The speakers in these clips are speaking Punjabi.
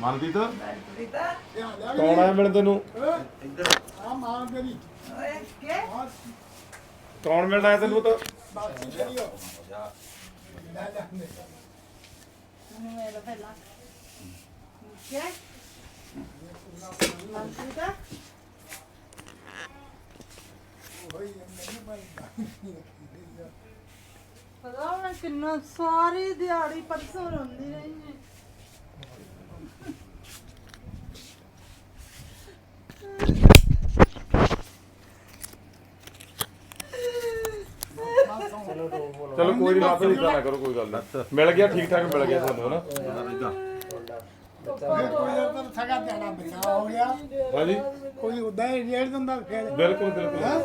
ਬਲਪ੍ਰੀਤਾ ਕੌਣ ਆਇਆ ਮਿਲਣ ਤੈਨੂੰ? ਆ ਮਾਂ ਤੇਰੀ ਓਏ ਕੇ ਕੌਣ ਮਿਲਣ ਆਇਆ ਤੈਨੂੰ ਤਾਂ ਬਾਕੀ ਜਿਹੜੀ ਹੋ ਲੈ ਲੈ ਲੈ। ਮੈਨੂੰ ਇਹ ਪਹਿਲਾਂ। ਕੇ ਬਲਪ੍ਰੀਤਾ ਉਹੀ ਮੈਨੂੰ ਭਾਈ ਪਤਾ ਮੈਂ ਕਿੰਨਾ ਸਾਰੀ ਦਿਹਾੜੀ ਪਰਸੋਂ ਰੋਂਦੀ ਰਹੀ ਹਾਂ। ਆਪੇ ਇਦਾਂ ਨਾ ਕਰੋ ਕੋਈ ਗੱਲ ਨਹੀਂ। ਮਿਲ ਗਿਆ ਠੀਕ ਠਾਕ ਮਿਲ ਗਿਆ ਤੁਹਾਨੂੰ ਹਨਾ? ਕੋਈ ਤਾਂ ਸਗਾ ਦੇਣਾ ਬਿਨਾ ਹੋ ਗਿਆ। ਹਾਂਜੀ? ਕੋਈ ਉਦਾਂ ਹੀ ਰੇੜ ਦਿੰਦਾ ਫਿਰ। ਬਿਲਕੁਲ ਬਿਲਕੁਲ। ਆਹ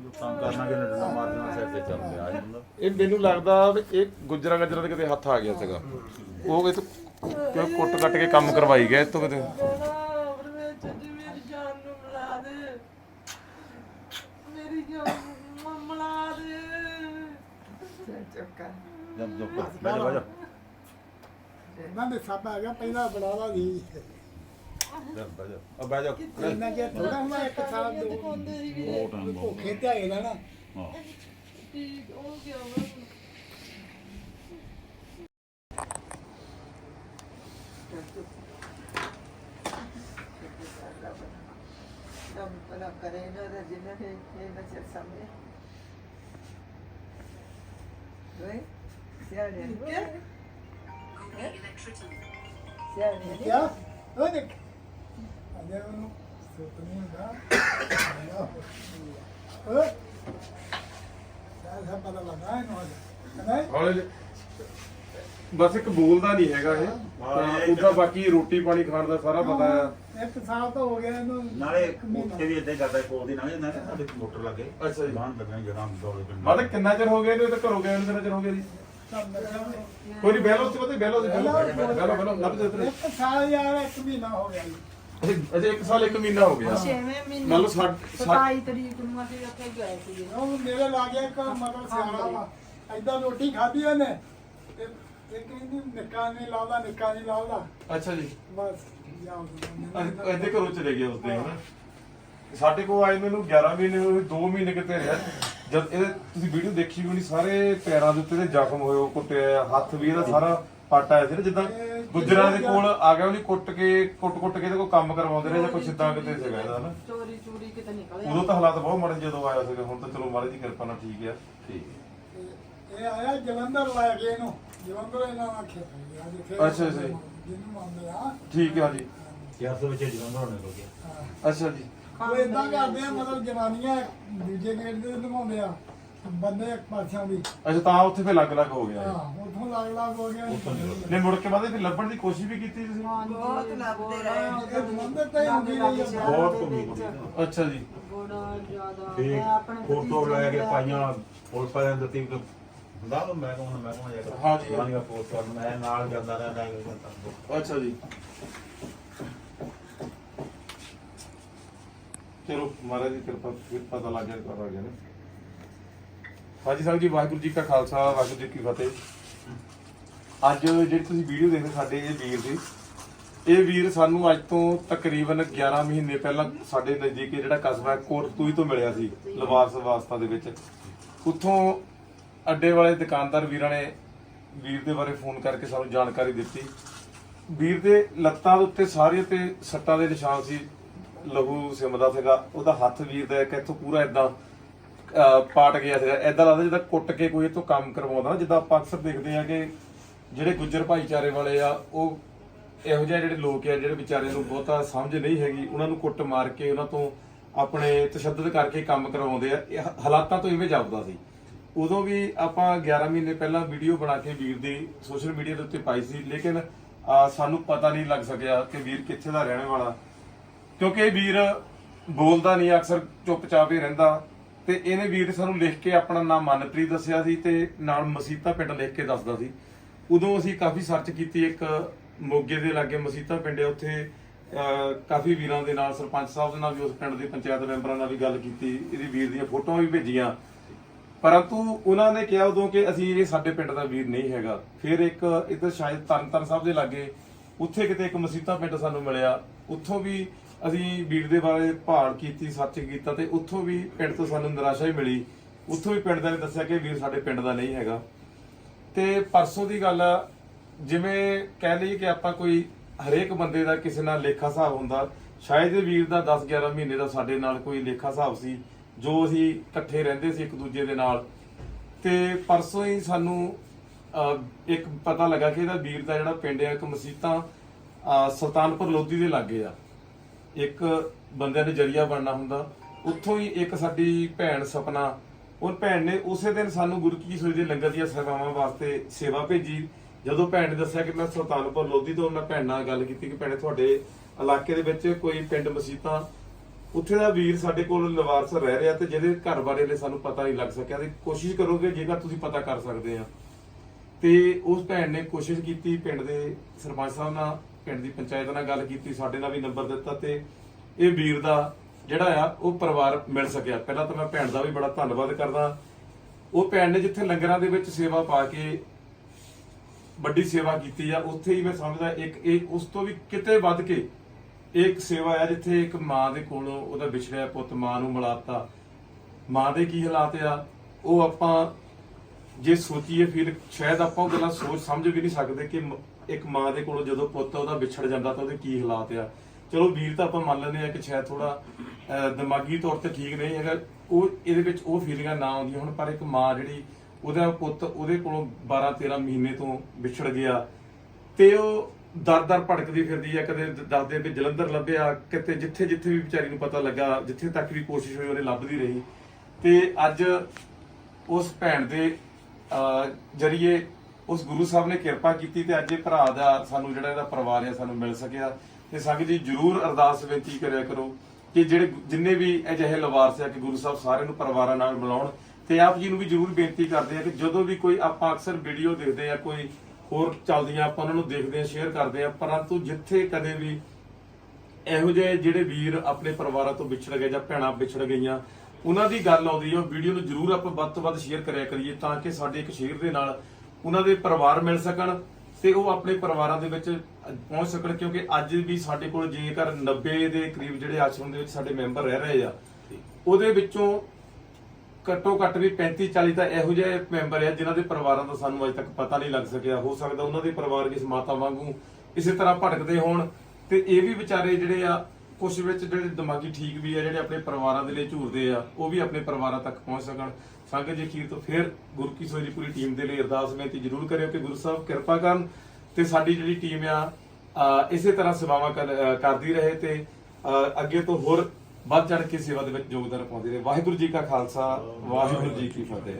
ਜੋ ਕੰਮ ਕਰਨਾ ਕਿ ਨੱਡਾ ਮਾਰਨਾ ਸਿਰ ਤੇ ਚੱਲ ਗਿਆ ਅੱਜ ਬੰਦਾ ਇਹ ਮੈਨੂੰ ਲੱਗਦਾ ਵੀ ਇਹ ਗੁੱਜਰਾਂ ਗੱਜਰਾਂ ਦੇ ਕਿਤੇ ਹੱਥ ਆ ਗਿਆ ਸੀਗਾ। ਉਹ ਇਹ ਤੋਂ ਕਿਉਂ ਕੁੱਟ ਕੱਟ ਕੇ ਕੰਮ ਕਰਵਾਈ ਗਿਆ ਇਹ ਤੋਂ ਕਿਤੇ? ਬੜਾ ਵਿੱਚ ਜੀ ਮੇਰੀ ਜਾਨ ਨੂੰ ਮਿਲਾ ਦੇ। ਮੇਰੀ ਜਾਨ ਨੂੰ ਮਿਲਾ ਦੇ ਚੱਕਾ। ਜਦ ਜੋ ਬੈਠ ਜਾ ਬੈਠ ਜਾ। ਉਹਨਾਂ ਦੇ ਸੱਪ ਆ ਗਿਆ ਪਹਿਲਾਂ ਬੜਾਵਾ ਸੀ ਚੱਲ ਬੈਠ ਜਾ। ਆ ਬੈਠ ਜਾ। ਇਹਨਾਂ ਜੇ ਥੋੜਾ ਹੁੰਦਾ ਇੱਕ ਸਾਲ ਦੋ। ਬਹੁਤ ਟਾਈਮ ਬਹੁਤ ਭੁੱਖੇ ਤੇ ਆਏ ਨਾ। ਹਾਂ। ਠੀਕ ਹੋ ਗਿਆ ਵਾ। ਕਰੇ ਦਾ ਜਿਨ੍ਹਾਂ ਨੇ ਇਹ ਨਜ਼ਰ ਸਾਹਮਣੇ ਵੇ ਸਿਆਣੇ ਕੇ ਸਿਆਣੇ ਕਿਆ ਉਹ ਦੇਖ ਅਜੇ ਉਹਨੂੰ ਸੁੱਤ ਨਹੀਂ ਹੁੰਦਾ ਉਹ ਸਾਲ ਪਤਾ ਲੱਗਾ ਇਹਨੂੰ ਅੱਜ ਨਹੀਂ ਹੌਲੇ ਜਿਹੇ। ਬਸ ਇੱਕ ਬੋਲਦਾ ਨਹੀਂ ਹੈਗਾ ਇਹ। ਉਹਦਾ ਬਾਕੀ ਰੋਟੀ ਪਾਣੀ ਖਾਣ ਦਾ ਸਾਰਾ ਪਤਾ ਆ ਇੱਕ ਸਾਲ ਤਾਂ ਹੋ ਗਿਆ ਇਹਨੂੰ ਨਾਲੇ ਇੱਕ ਮਹੀਨਾ। ਉੱਥੇ ਵੀ ਇੱਦਾਂ ਹੀ ਕਰਦਾ ਕੋਲ ਦੀ ਲੰਘ ਜਾਂਦਾ ਨਾ ਸਾਡੇ ਮੋਟਰ ਲੱਗੇ। ਅੱਛਾ ਜੀ। ਬਾਹਰ ਲੱਗਣਾ ਜਗ੍ਹਾ ਦੌੜੇ ਪਿੰਡ। ਮਾਤਾ ਕਿੰਨਾ ਚਿਰ ਹੋ ਗਿਆ ਇਹਨੂੰ ਇਹ ਤਾਂ ਘਰੋਂ ਗਏ ਨੂੰ ਕਿੰਨਾ ਚਿਰ ਹੋ ਗਿਆ ਜੀ? ਸਭ ਨਸ਼ਾ ਨੇ। ਕੋਈ ਨਹੀਂ ਬਹਿਲੋ ਉੱਥੇ ਪਤਾ ਬਹਿਲੋ ਬਹਿਲੋ। ਬਹਿਲੋ ਬਹਿਲੋ। ਲੱਭ ਦੇ ਉੱਤੇ ਇੱਕ ਸਾਲ ਯਾਰ ਇੱਕ ਮਹੀਨਾ ਹੋ ਗਿਆ ਜੀ। ਅਜੇ ਇੱਕ ਸਾਲ ਇੱਕ ਮਹੀਨਾ ਹੋ ਗਿਆ। ਛੇਵੇਂ ਮਹੀਨੇ ਮੰਨ ਲਓ ਸਾਡ- ਸਾਡ- 27 ਤਰੀਕ ਨੂੰ ਅਸੀਂ ਉੱਥੇ ਗਏ ਸੀਗੇ। ਉਹ ਮੇਰੇ ਲਾਗੇ ਇੱਕ ਮਗਰ ਸਿਆਣਾ ਵਾ। ਐਦਾਂ ਰੋਟੀ ਖਾਧੀ ਉਹਨੇ। ਤੇ ਇਹ ਕਹਿੰਦੀ ਨਿੱਕਾ ਨਹੀਂ ਲਾਉਂਦਾ ਨਿੱਕਾ ਨਹੀਂ ਲਾਉਂਦਾ। ਅੱਛਾ ਜੀ। ਬਸ। ਜਾਓ ਇਹਦੇ ਘਰੋਂ ਚਲੇ ਗਿਆ ਉਸਦੇ ਹਨਾ ਸਾਡੇ ਕੋਲ ਆਏ ਮੈਨੂੰ 11 ਮਹੀਨੇ ਹੋਏ 2 ਮਹੀਨੇ ਕਿਤੇ ਰਿਹਾ। ਜਦ ਇਹ ਤੁਸੀਂ ਵੀਡੀਓ ਦੇਖੀ ਵੀ ਨਹੀਂ ਸਾਰੇ ਪੈਰਾਂ ਦੇ ਉੱਤੇ ਦੇ ਜ਼ਖਮ ਹੋਏ ਉਹ ਕੁੱਟਿਆ ਹੱਥ ਵੀ ਇਹਦਾ ਸਾਰਾ ਪੱਟ ਆਇਆ ਸੀ ਨਾ ਜਿੱਦਾਂ ਗੁੱਜਰਾਂ ਦੇ ਕੋਲ ਆ ਗਿਆ ਉਹਨੇ ਕੁੱਟ ਕੇ ਕੁੱਟ ਕੁੱਟ ਕੇ ਇਹਦੇ ਕੋਲ ਕੰਮ ਕਰਵਾਉਂਦੇ ਰਹੇ ਜਾਂ ਕੁਛ ਇਦਾਂ ਕਿਤੇ ਸੀਗਾ ਇਹਦਾ ਹਨਾ? ਚੋਰੀ ਚੋਰੀ ਕਿਤੇ ਨਿਕਲਿਆ। ਉਦੋਂ ਤਾਂ ਹਾਲਾਤ ਬਹੁਤ ਮਾੜੇ ਜਦੋਂ ਆਇਆ ਸੀਗਾ ਹੁਣ ਤਾਂ ਚਲੋ ਮਹਾਰਾਜ ਦੀ ਕਿਰਪਾ ਨਾਲ ਠੀਕ ਆ। ਠੀਕ। ਇਹ ਆਇਆ ਜਲੰਧਰ ਲੈ ਕੇ ਇਹਨੂੰ ਜਲੰਧਰ ਇਹਨਾਂ ਆਖਿਆ ਅੱਜ ਫਿਰ ਅੱਛਾ ਜੀ। ਜਿਹਨੂੰ ਮੰਨਦੇ ਆ ਠੀਕ ਆ ਜੀ 400 ਵਿੱਚ ਜਗ੍ਹਾ ਹੋਣੇ ਲੋਗੇ ਅੱਛਾ ਜੀ। ਉਹ ਇਦਾਂ ਕਰਦੇ ਆ ਮਤਲਬ ਜਨਾਨੀਆਂ ਦੂਜੇ ਗੇਟ ਦੇ ਨਿਭਾਉਂਦੇ ਆ ਬੰਦੇ ਇੱਕ ਪਾਸਿਆਂ ਦੀ ਅੱਛਾ ਤਾਂ ਉੱਥੇ ਫੇ ਲੱਗ ਲੱਗ ਹੋ ਗਿਆ ਹਾਂ ਉੱਥੋਂ ਲੱਗ ਲੱਗ ਹੋ ਗਿਆ ਨਹੀਂ ਮੁੜ ਕੇ ਬਾਅਦ ਫਿਰ ਲੱਭਣ ਦੀ ਕੋਸ਼ਿਸ਼ ਵੀ ਕੀਤੀ ਤੁਸੀਂ? ਬਹੁਤ ਲੱਭਦੇ ਰਹੇ। ਜਲੰਧਰ ਤੇ ਹੀ ਹੁੰਦੀ ਰਹੀ ਆ। ਬਹੁਤ ਘੁੰਮੀ ਅੱਛਾ ਜੀ। ਬੜਾ ਜ਼ਿਆਦਾ। ਆਪਣੇ ਫੋਟੋ ਲੈ ਕੇ ਨੂੰ ਪਾਈਆਂ ਪੁਲਿਸ ਵਾਲਿਆਂ ਦੇ ਦਿੱਤੀ ਹੁੰਦਾ ਉਹ ਮੈਂ ਕਹਾਂ ਮੈਂ ਕਹਾਂ ਜਾ ਹਾਂ ਜੀ। ਮਾਨੀਆ ਪੋਸਟ ਕਰ ਮੈਂ ਨਾਲ ਜਾਂਦਾ ਰਹਿੰਦਾ ਜਾਂਦਾ। ਅੱਛਾ ਜੀ। ਚਲੋ ਮਹਾਰਾਜ ਦੀ ਕਿਰਪਾ ਫਿਰ ਪਤਾ ਲੱਗ ਗਿਆ ਕਰ ਗਿਆ ਨੇ। ਹਾਂਜੀ ਸਾਹਿਬ ਜੀ ਵਾਹਿਗੁਰੂ ਜੀ ਕਾ ਖਾਲਸਾ ਵਾਹਿਗੁਰੂ ਜੀ ਕੀ ਫਤਿਹ। ਅੱਜ ਜਿਹੜੀ ਤੁਸੀਂ ਵੀਡੀਓ ਦੇਖ ਰਹੇ ਸਾਡੇ ਇਹ ਵੀਰ ਸੀ ਇਹ ਵੀਰ ਸਾਨੂੰ ਅੱਜ ਤੋਂ ਤਕਰੀਬਨ 11 ਮਹੀਨੇ ਪਹਿਲਾਂ ਸਾਡੇ ਨਜ਼ਦੀਕ ਜਿਹੜਾ ਕਸਬਾ ਕੋਟਤੂਈ ਤੋਂ ਮਿਲਿਆ ਸੀ ਲਵਾਰਸ ਵਾਸਤਾ ਦੇ ਵਿੱਚ। ਉੱਥੋਂ ਅੱਡੇ ਵਾਲੇ ਦੁਕਾਨਦਾਰ ਵੀਰਾਂ ਨੇ ਵੀਰ ਦੇ ਬਾਰੇ ਫੋਨ ਕਰਕੇ ਸਾਨੂੰ ਜਾਣਕਾਰੀ ਦਿੱਤੀ। ਵੀਰ ਦੇ ਲੱਤਾਂ ਦੇ ਉੱਤੇ ਸਾਰੇ ਤੇ ਸੱਟਾਂ ਦੇ ਨਿਸ਼ਾਨ ਸੀ ਲਹੂ ਸਿਮਦਾ ਸੀਗਾ ਉਹਦਾ ਹੱਥ ਵੀਰ ਦਾ ਇੱਕ ਇੱਥੋਂ ਪੂਰਾ ਇਦਾਂ ਪਾਟ ਗਿਆ ਸੀਗਾ। ਇਦਾਂ ਲੱਗਦਾ ਜਿੱਦਾਂ ਕੁੱਟ ਕੇ ਕੋਈ ਇਹ ਕੰਮ ਕਰਵਾਉਂਦਾ ਨਾ, ਜਿੱਦਾਂ ਆਪਾਂ ਅਕਸਰ ਦੇਖਦੇ ਆ ਕਿ ਜਿਹੜੇ ਗੁੱਜਰ ਭਾਈਚਾਰੇ ਵਾਲੇ ਆ ਉਹ ਇਹੋ ਜਿਹੇ ਜਿਹੜੇ ਲੋਕ ਆ ਜਿਹੜੇ ਵਿਚਾਰੇ ਨੂੰ ਬਹੁਤਾ ਸਮਝ ਨਹੀਂ ਹੈਗੀ ਉਹਨਾਂ ਨੂੰ ਕੁੱਟ ਮਾਰ ਕੇ ਉਹਨਾਂ ਤੋਂ ਆਪਣੇ ਤਸ਼ੱਦਦ ਕਰਕੇ ਕੰਮ ਕਰਵਾਉਂਦੇ ਆ। ਹਾਲਾਤਾਂ ਤੋਂ ਇਵੇਂ ਜਾਪਦਾ ਸੀ। ਉਦੋਂ ਵੀ ਆਪਾਂ 11 ਮਹੀਨੇ ਪਹਿਲਾਂ ਵੀਡੀਓ ਬਣਾ ਕੇ ਵੀਰ ਦੀ ਸੋਸ਼ਲ ਮੀਡੀਆ ਦੇ ਉੱਤੇ ਪਾਈ ਸੀ, ਲੇਕਿਨ ਸਾਨੂੰ ਪਤਾ ਨਹੀਂ ਲੱਗ ਸਕਿਆ ਕਿ ਵੀਰ ਕਿੱਥੇ ਦਾ ਰਹਿਣ ਵਾਲਾ। ਕਿਉਂਕਿ ਇਹ ਵੀਰ ਬੋਲਦਾ ਨਹੀਂ, ਅਕਸਰ ਚੁੱਪਚਾਪ ਹੀ ਰਹਿੰਦਾ ਤੇ ਇਹਨੇ ਵੀਰ ਸਾਨੂੰ ਲਿਖ ਕੇ ਆਪਣਾ ਨਾਮ ਮਨਪ੍ਰੀਤ ਦੱਸਿਆ ਸੀ ਤੇ ਨਾਲ ਮਸੀਤਾ ਪਿੰਡ ਲਿਖ ਕੇ ਦੱਸਦਾ ਸੀ। ਉਦੋਂ ਅਸੀਂ ਕਾਫੀ ਸਰਚ ਕੀਤੀ ਇੱਕ ਮੋਗੇ ਦੇ ਲਾਗੇ ਮਸੀਤਾ ਪਿੰਡ ਹੈ, ਉੱਥੇ ਕਾਫੀ ਵੀਰਾਂ ਦੇ ਨਾਲ, ਸਰਪੰਚ ਸਾਹਿਬ ਦੇ ਨਾਲ ਵੀ ਉਸ ਪਿੰਡ ਦੇ ਪੰਚਾਇਤ ਮੈਂਬਰਾਂ ਨਾਲ ਵੀ ਗੱਲ ਕੀਤੀ, ਇਹਦੀ ਵੀਰ ਦੀਆਂ ਫੋਟੋਆਂ ਵੀ ਭੇਜੀਆਂ। ਪਰੰਤੂ ਉਹਨਾਂ ਨੇ ਕਿਹਾ ਉਦੋਂ ਕਿ ਅਸੀਂ ਇਹ ਸਾਡੇ ਪਿੰਡ ਦਾ ਵੀਰ ਨਹੀਂ ਹੈਗਾ। ਫਿਰ ਇੱਕ ਇੱਧਰ ਸ਼ਾਇਦ ਤਰਨਤਾਰਨ ਸਾਹਿਬ ਦੇ ਲਾਗੇ ਉੱਥੇ ਕਿਤੇ ਇੱਕ ਮਸੀਤਾ ਪਿੰਡ ਸਾਨੂੰ ਮਿਲਿਆ। ਉੱਥੋਂ ਵੀ ਅਸੀਂ ਵੀਰ ਦੇ ਬਾਰੇ ਭਾਲ ਕੀਤੀ ਸਰਚ ਕੀਤਾ ਤੇ ਉੱਥੋਂ ਵੀ ਪਿੰਡ ਤੋਂ ਸਾਨੂੰ ਨਿਰਾਸ਼ਾ ਹੀ ਮਿਲੀ। ਉੱਥੋਂ ਵੀ ਪਿੰਡ ਦੇ ਨੇ ਦੱਸਿਆ ਕਿ ਵੀਰ ਸਾਡੇ ਪਿੰਡ ਦਾ ਨਹੀਂ ਹੈਗਾ। ਤੇ ਪਰਸੋਂ ਦੀ ਗੱਲ ਆ, ਜਿਵੇਂ ਕਹਿ ਲਈਏ ਕਿ ਆਪਾਂ ਕੋਈ ਹਰੇਕ ਬੰਦੇ ਦਾ ਕਿਸੇ ਨਾਲ ਲੇਖਾ ਹਿਸਾਬ ਹੁੰਦਾ ਸ਼ਾਇਦ ਇਹ ਵੀਰ ਦਾ 10 11 ਮਹੀਨੇ ਦਾ ਸਾਡੇ ਨਾਲ ਕੋਈ ਲੇਖਾ ਹਿਸਾਬ ਸੀ। ਜੋ ਅਸੀਂ ਇਕੱਠੇ ਰਹਿੰਦੇ ਸੀ ਇੱਕ ਦੂਜੇ ਦੇ ਨਾਲ। ਤੇ ਪਰਸੋਂ ਹੀ ਸਾਨੂੰ ਇੱਕ ਪਤਾ ਲੱਗਾ ਕਿ ਇਹਦਾ ਵੀਰ ਦਾ ਜਿਹੜਾ ਪਿੰਡ ਹੈ ਇੱਕ ਮਸੀਤਾਂ ਸੁਲਤਾਨਪੁਰ ਲੋਧੀ ਦੇ ਲਾਗੇ ਆ। ਇੱਕ ਬੰਦਿਆਂ ਨੇ ਜਰੀਆ ਬਣਨਾ ਹੁੰਦਾ। ਉੱਥੋਂ ਹੀ ਇੱਕ ਸਾਡੀ ਭੈਣ ਸਪਨਾ ਉਹ ਭੈਣ ਨੇ ਉਸੇ ਦਿਨ ਸਾਨੂੰ ਗੁਰੂ ਕੀ ਸੋਈ ਦੇ ਲੰਗਰ ਦੀਆਂ ਸੇਵਾਵਾਂ ਵਾਸਤੇ ਸੇਵਾ ਭੇਜੀ। ਜਦੋਂ ਭੈਣ ਨੇ ਦੱਸਿਆ ਕਿ ਮੈਂ ਸੁਲਤਾਨਪੁਰ ਲੋਧੀ ਤੋਂ, ਮੈਂ ਭੈਣ ਨਾਲ ਗੱਲ ਕੀਤੀ ਕਿ ਭੈਣੇ, ਤੁਹਾਡੇ ਇਲਾਕੇ ਦੇ ਵਿੱਚ ਕੋਈ ਪਿੰਡ ਮਸੀਤਾਂ ਉੱਥੇ ਦਾ ਵੀਰ ਸਾਡੇ ਕੋਲ ਲਵਾਰਸ ਰਹਿ ਰਿਹਾ ਤੇ ਜਿਹਦੇ ਘਰ ਬਾਰੇ ਨੇ ਸਾਨੂੰ ਪਤਾ ਨਹੀਂ ਲੱਗ ਸਕਿਆ ਤੇ ਕੋਸ਼ਿਸ਼ ਕਰੋਗੇ ਜੇਕਰ ਤੁਸੀਂ ਪਤਾ ਕਰ ਸਕਦੇ ਆ। ਤੇ ਉਸ ਭੈਣ ਨੇ ਕੋਸ਼ਿਸ਼ ਕੀਤੀ ਪਿੰਡ ਦੇ ਸਰਪੰਚ ਸਾਹਿਬ ਨਾਲ, ਪਿੰਡ ਦੀ ਪੰਚਾਇਤ ਨਾਲ ਗੱਲ ਕੀਤੀ, ਸਾਡੇ ਨਾਲ ਵੀ ਨੰਬਰ ਦਿੱਤਾ ਤੇ ਇਹ ਵੀਰ ਦਾ ਜਿਹੜਾ ਆ, ਉਹ ਪਰਿਵਾਰ ਮਿਲ ਸਕਿਆ। ਪਹਿਲਾਂ ਤਾਂ ਮੈਂ ਭੈਣ ਦਾ ਵੀ ਬੜਾ ਧੰਨਵਾਦ ਕਰਦਾ। ਉਹ ਭੈਣ ਨੇ ਜਿੱਥੇ ਲੰਗਰਾਂ ਦੇ ਵਿੱਚ ਸੇਵਾ ਪਾ ਕੇ ਵੱਡੀ ਸੇਵਾ ਕੀਤੀ ਆ, ਉੱਥੇ ਹੀ ਮੈਂ ਸਮਝਦਾ ਇੱਕ ਇਹ ਉਸ ਤੋਂ ਵੀ ਕਿਤੇ ਵੱਧ ਕੇ ਇਹ ਇੱਕ ਸੇਵਾ ਆ ਜਿੱਥੇ ਇੱਕ ਮਾਂ ਦੇ ਕੋਲੋਂ ਉਹਦਾ ਵਿਛੜਿਆ ਪੁੱਤ ਮਾਂ ਨੂੰ ਮਿਲਾਤਾ। ਮਾਂ ਦੇ ਕੀ ਹਾਲਾਤ ਆ? ਉਹ ਆਪਾਂ ਜੇ ਸੋਚੀਏ ਫਿਰ ਸ਼ਾਇਦ ਆਪਾਂ ਉਹ ਗੱਲਾਂ ਸੋਚ ਸਮਝ ਵੀ ਨਹੀਂ ਸਕਦੇ ਕਿ ਇੱਕ ਮਾਂ ਦੇ ਕੋਲੋਂ ਜਦੋਂ ਪੁੱਤ ਉਹਦਾ ਵਿਛੜ ਜਾਂਦਾ ਤਾਂ ਉਹਦੇ ਕੀ ਹਾਲਾਤ ਆ। ਚਲੋ ਵੀਰ ਤਾਂ ਆਪਾਂ ਮੰਨ ਲੈਂਦੇ ਆ ਕਿ ਸ਼ਾਇਦ ਥੋੜਾ ਦਿਮਾਗੀ ਤੌਰ ਤੇ ਠੀਕ ਨਹੀਂ ਹੈਗਾ। ਉਹ ਇਹਦੇ ਵਿੱਚ ਉਹ ਫੀਲਿੰਗਾਂ ਨਾ ਆਉਂਦੀਆਂ ਹੁਣ, ਪਰ ਇੱਕ ਮਾਂ ਜਿਹੜੀ ਉਹਦਾ ਪੁੱਤ ਉਹਦੇ ਕੋਲੋਂ 12 13 ਮਹੀਨੇ ਤੋਂ ਵਿਛੜ ਗਿਆ ਤੇ ਉਹ ਦਰ ਦਰ ਭੜਕਦੀ ਫਿਰਦੀ ਆ, ਕਦੇ ਦੱਸਦੇ ਵੀ ਜਲੰਧਰ ਲੱਭਿਆ, ਕਿਤੇ ਜਿੱਥੇ ਜਿੱਥੇ ਵੀ ਵਿਚਾਰੀ ਨੂੰ ਪਤਾ ਲੱਗਾ, ਜਿੱਥੇ ਤੱਕ ਵੀ ਕੋਸ਼ਿਸ਼ ਹੋਈ ਉਹਨੇ ਲੱਭਦੀ ਰਹੀ। ਤੇ ਅੱਜ ਉਸ ਭੈਣ ਦੇ ਜਰੀਏ ਉਸ ਗੁਰੂ ਸਾਹਿਬ ਨੇ ਕਿਰਪਾ ਕੀਤੀ ਤੇ ਅੱਜ ਇਹ ਭਰਾ ਦਾ ਸਾਨੂੰ ਜਿਹੜਾ ਇਹਦਾ ਪਰਿਵਾਰ ਆ, ਸਾਨੂੰ ਮਿਲ ਸਕਿਆ। ਤੇ ਸੰਗਤ ਜੀ ਜਰੂਰ ਅਰਦਾਸ ਬੇਨਤੀ ਕਰਿਆ ਕਰੋ ਕਿ ਜਿਹੜੇ ਜਿੰਨੇ ਵੀ ਅਜਿਹੇ ਲਵਾਰਸ ਆ ਕਿ ਗੁਰੂ ਸਾਹਿਬ ਸਾਰਿਆਂ ਨੂੰ ਪਰਿਵਾਰਾਂ ਨਾਲ ਮਿਲਾਉਣ ਤੇ ਆਪ ਜੀ ਨੂੰ ਵੀ ਜਰੂਰ ਬੇਨਤੀ ਕਰਦੇ ਆ ਕਿ ਜਦੋਂ ਵੀ ਕੋਈ ਆਪਾਂ ਅਕਸਰ ਵੀਡੀਓ ਦੇਖਦੇ ਆ, ਕੋਈ ਹੋਰ ਚੱਲਦੀਆਂ, ਆਪਾਂ ਉਹਨਾਂ ਨੂੰ ਦੇਖਦੇ ਆ ਸ਼ੇਅਰ ਕਰਦੇ ਆ ਪਰੰਤੂ ਜਿੱਥੇ ਕਦੇ ਵੀ ਇਹੋ ਜਿਹੇ ਜਿਹੜੇ ਵੀਰ ਆਪਣੇ ਪਰਿਵਾਰਾਂ ਤੋਂ ਵਿਛੜ ਗਏ ਜਾਂ ਭੈਣਾਂ ਵਿਛੜ ਗਈਆਂ, ਉਹਨਾਂ ਦੀ ਗੱਲ ਆਉਂਦੀ ਹੈ ਵੀਡੀਓ ਨੂੰ ਜਰੂਰ ਆਪਾਂ ਵੱਧ ਤੋਂ ਵੱਧ ਸ਼ੇਅਰ ਕਰਿਆ ਕਰੀਏ ਤਾਂ ਕਿ ਸਾਡੇ ਇੱਕ ਸ਼ੇਅਰ ਦੇ ਨਾਲ ਉਹਨਾਂ ਦੇ ਪਰਿਵਾਰ ਮਿਲ ਸਕਣ ਤੇ ਉਹ ਆਪਣੇ ਪਰਿਵਾਰਾਂ ਦੇ ਵਿੱਚ ਪਹੁੰਚ ਸਕਣ, ਕਿਉਂਕਿ ਅੱਜ ਵੀ ਸਾਡੇ ਕੋਲ ਜੇਕਰ 90 ਦੇ ਕਰੀਬ ਜਿਹੜੇ ਆਸ਼ਰਮ ਦੇ ਵਿੱਚ ਸਾਡੇ ਮੈਂਬਰ ਰਹਿ ਰਹੇ ਆ, ਉਹਦੇ ਵਿੱਚੋਂ ਘੱਟੋ ਘੱਟ ਵੀ 35 40 ਤਾਂ ਇਹੋ ਜਿਹੇ ਮੈਂਬਰ ਆ ਜਿਨ੍ਹਾਂ ਦੇ ਪਰਿਵਾਰਾਂ ਦਾ ਸਾਨੂੰ ਅਜੇ ਤੱਕ ਪਤਾ ਨਹੀਂ ਲੱਗ ਸਕਿਆ। ਹੋ ਸਕਦਾ ਉਹਨਾਂ ਦੇ ਪਰਿਵਾਰ ਇਸ ਮਾਤਾ ਵਾਂਗੂ ਇਸੇ ਤਰ੍ਹਾਂ ਭਟਕਦੇ ਹੋਣ। ਤੇ ਇਹ ਵੀ ਵਿਚਾਰੇ ਜਿਹੜੇ ਆ ਕੁਝ ਵਿੱਚ ਜਿਹੜੇ ਦਿਮਾਗੀ ਠੀਕ ਵੀ ਆ, ਜਿਹੜੇ ਆਪਣੇ ਪਰਿਵਾਰਾਂ ਦੇ ਲਈ ਝੂਰਦੇ ਆ, ਉਹ ਵੀ ਆਪਣੇ ਪਰਿਵਾਰਾਂ ਤੱਕ ਪਹੁੰਚ ਸਕਣ। ਸੰਗਤ ਜੀ ਅਖੀਰ ਤੋਂ ਫਿਰ ਗੁਰੂ ਕੀ ਸੋਈ ਦੀ ਪੂਰੀ ਟੀਮ ਦੇ ਲਈ ਅਰਦਾਸ ਬੇਨਤੀ ਜ਼ਰੂਰ ਕਰਿਓ ਕਿ ਗੁਰੂ ਸਾਹਿਬ ਕਿਰਪਾ ਕਰਨ ਤੇ ਸਾਡੀ ਜਿਹੜੀ ਟੀਮ ਆ ਇਸੇ ਤਰ੍ਹਾਂ ਸੇਵਾਵਾਂ ਕਰਦੀ ਰਹੇ ਤੇ ਅੱਗੇ ਤੋਂ ਹੋਰ ਵੱਧ ਚੜ ਕੇ ਸੇਵਾ ਦੇ ਵਿੱਚ ਯੋਗਦਾਨ ਪਾਉਂਦੇ ਰਹੇ। ਵਾਹਿਗੁਰੂ ਜੀ ਕਾ ਖਾਲਸਾ, ਵਾਹਿਗੁਰੂ ਜੀ ਕੀ ਫਤਿਹ।